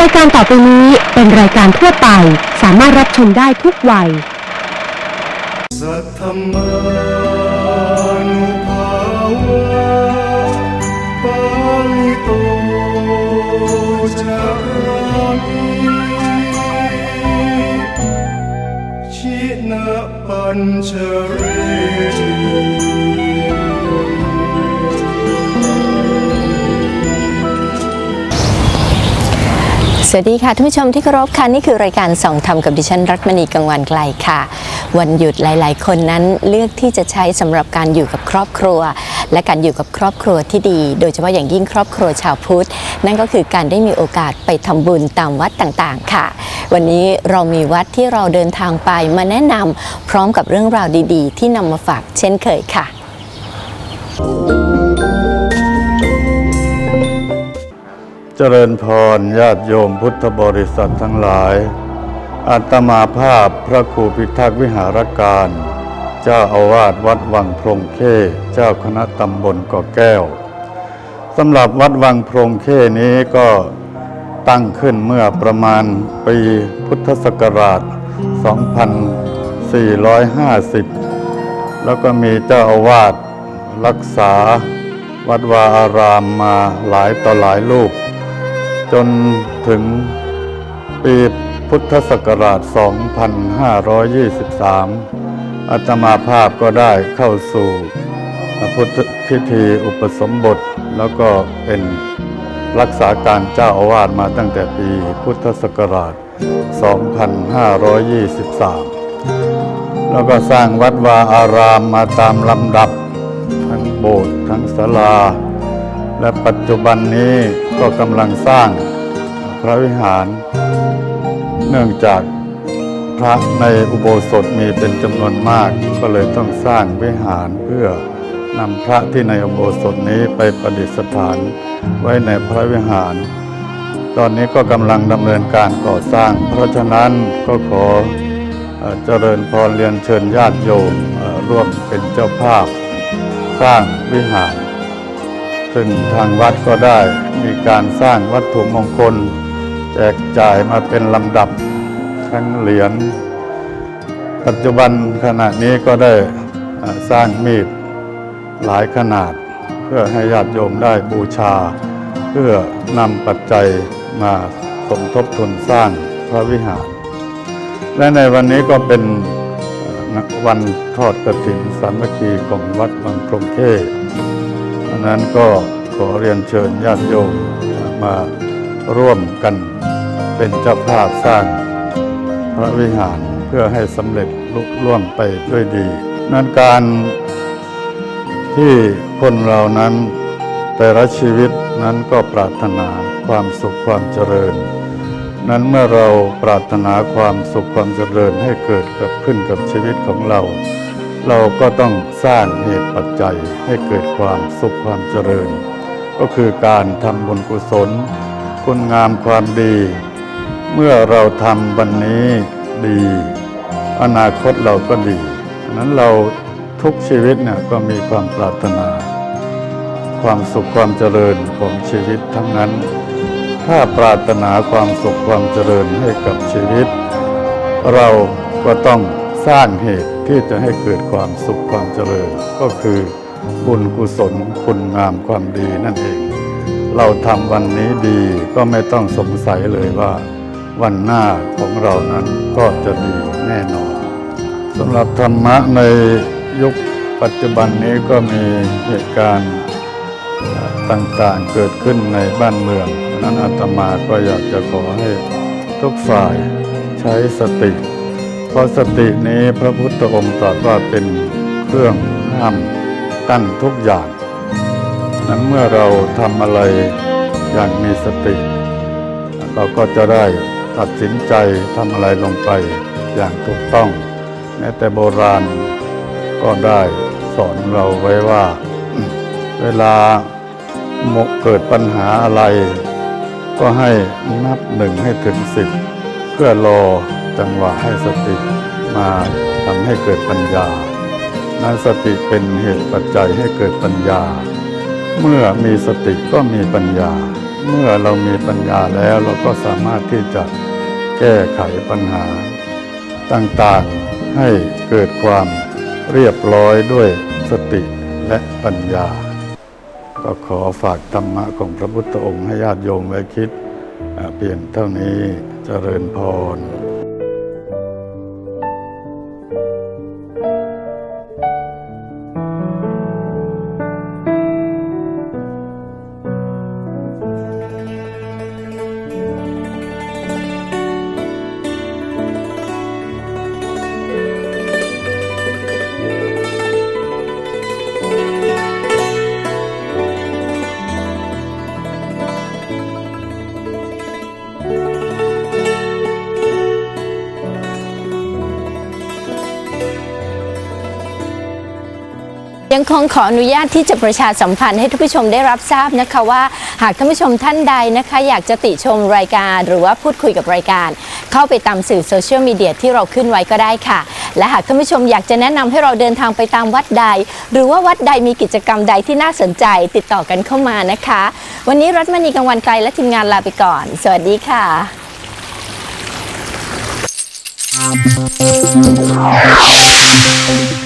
รายการต่อไปนี้เป็นรายการทั่วไป สามารถรับชมได้ทุกวัย สัทธมานุภาวะปาลิโตจามิชินปัญชเร สวัสดีค่ะท่านผู้ชมที่เคารพค่ะนี่คือรายการส่องธรรมกับดิฉันรัตมณีกังวันไกลค่ะ วันหยุดหลาย ๆ คนนั้นเลือกที่จะใช้สำหรับการอยู่กับครอบครัว และการอยู่กับครอบครัวที่ดี โดยเฉพาะอย่างยิ่งครอบครัวชาวพุทธ นั่นก็คือการได้มีโอกาสไปทำบุญตามวัดต่าง ๆ ค่ะ วันนี้เรามีวัดที่เราเดินทางไปมาแนะนำพร้อมกับเรื่องราวดี ๆ ที่นำมาฝากเช่นเคยค่ะ เจริญพรญาติโยมพุทธบริษัททั้งหลายอาตมาภาพพระครูพิทักษ์วิหารการ เจ้าอาวาสวัดวังพรงเข้เจ้าคณะตำบลเกาะแก้วสำหรับวัดวังพรงเข้นี้ก็ตั้งขึ้นเมื่อประมาณปีพุทธศักราช 2450 แล้วก็มีเจ้าอาวาสรักษาวัดวาอารามมาหลายต่อหลายรูป จนถึงปีพุทธศักราช 2523 อาตมาภาพก็ได้เข้าสู่พุทธพิธีอุปสมบท แล้วก็เป็นรักษาการเจ้าอาวาสมาตั้งแต่ปีพุทธศักราช 2523 แล้วก็สร้างวัดวาอารามมาตามลำดับ ทั้งโบสถ์ทั้งศาลา และปัจจุบันนี้ก็กำลังสร้างพระวิหาร เนื่องจากพระในอุโบสถมีเป็นจำนวนมาก ก็เลยต้องสร้างวิหารเพื่อนำพระที่ในอุโบสถนี้ไปประดิษฐานไว้ในพระวิหาร ตอนนี้ก็กำลังดำเนินการก่อสร้าง เพราะฉะนั้นก็ขอเจริญพรเรียนเชิญญาติโยมร่วมเป็นเจ้าภาพ สร้างวิหาร ซึ่งทางวัดก็ได้มีการสร้างวัตถุมงคล แจกจ่ายมาเป็นลำดับทั้งเหรียญปัจจุบันขณะนี้ก็ได้สร้างมีดหลายขนาด เพื่อให้ญาติโยมได้บูชา เพื่อนำปัจจัยมาสมทบทุนสร้างพระวิหาร และในวันนี้ก็เป็นวันทอดกระถิ่นสามัคคีของวัดบางพรมเทศ ดังนั้นก็ขอเรียนเชิญญาติโยมมาร่วมกันเป็นเจ้าภาพสร้างพระวิหารเพื่อให้สำเร็จลุล่วงไปด้วยดีนั้นการที่คนเรานั้นแต่ละชีวิตนั้นก็ปรารถนาความสุขความเจริญ นั้นเมื่อเราปรารถนาความสุขความเจริญให้เกิดกับขึ้นกับชีวิตของเรา เราก็ต้องสร้างเหตุปัจจัยให้เกิดความสุขความเจริญ ก็คือการทำบุญกุศล คุณงามความดี เมื่อเราทำวันนี้ดี อนาคตเราก็ดีนั้นเราทุกชีวิตเนี่ยก็มีความปรารถนา ความสุขความเจริญของชีวิตทั้งนั้น ถ้าปรารถนาความสุขความเจริญให้กับชีวิต เราก็ต้องสร้างเหตุ ที่จะให้เกิดความสุขความเจริญ ก็คือบุญกุศลคุณงามความดีนั่นเอง เราทำวันนี้ดีก็ไม่ต้องสงสัยเลยว่า วันหน้าของเรานั้นก็จะดีแน่นอนสำหรับธรรมะในยุคปัจจุบันนี้ก็มีเหตุการณ์ต่างๆเกิดขึ้นในบ้านเมืองนั้นอาตมาก็อยากจะขอให้ทุกฝ่ายใช้สติ ราะสตินี้พระพุทธองค์ตรัสว่าเป็นเครื่องห้ามกั้นทุกอย่าง นั้นเมื่อเราทำอะไรอย่างมีสติ เราก็จะได้ตัดสินใจทำอะไรลงไปอย่างถูกต้อง แม้แต่โบราณก็ได้สอนเราไว้ว่า เวลาหมกเกิดปัญหาอะไร ก็ให้นับหนึ่งให้ถึงสิบเพื่อรอ จังหวะให้สติมาทำให้เกิดปัญญา นั้นสติเป็นเหตุปัจจัยให้เกิดปัญญา เมื่อมีสติก็มีปัญญา เมื่อเรามีปัญญาแล้วเราก็สามารถที่จะแก้ไขปัญหา ต่างๆให้เกิดความเรียบร้อยด้วยสติและปัญญา ก็ขอฝากธรรมะของพระพุทธองค์ให้ญาติโยมไว้คิดเพียงเท่านี้เจริญพร ยังคงขออนุญาตที่จะประชาสัมพันธ์ให้ท่านผู้ชมได้รับทราบนะคะว่า หากท่านผู้ชมท่านใดนะคะ อยากจะติชมรายการหรือว่าพูดคุยกับรายการ เข้าไปตามสื่อโซเชียลมีเดียที่เราขึ้นไว้ก็ได้ค่ะ และหากท่านผู้ชมอยากจะแนะนำให้เราเดินทางไปตามวัดใด หรือว่าวัดใดมีกิจกรรมใดที่น่าสนใจติดต่อกันเข้ามานะคะ วันนี้รัฐมณีกังวันไกลและทีมงานลาไปก่อน สวัสดีค่ะ Thank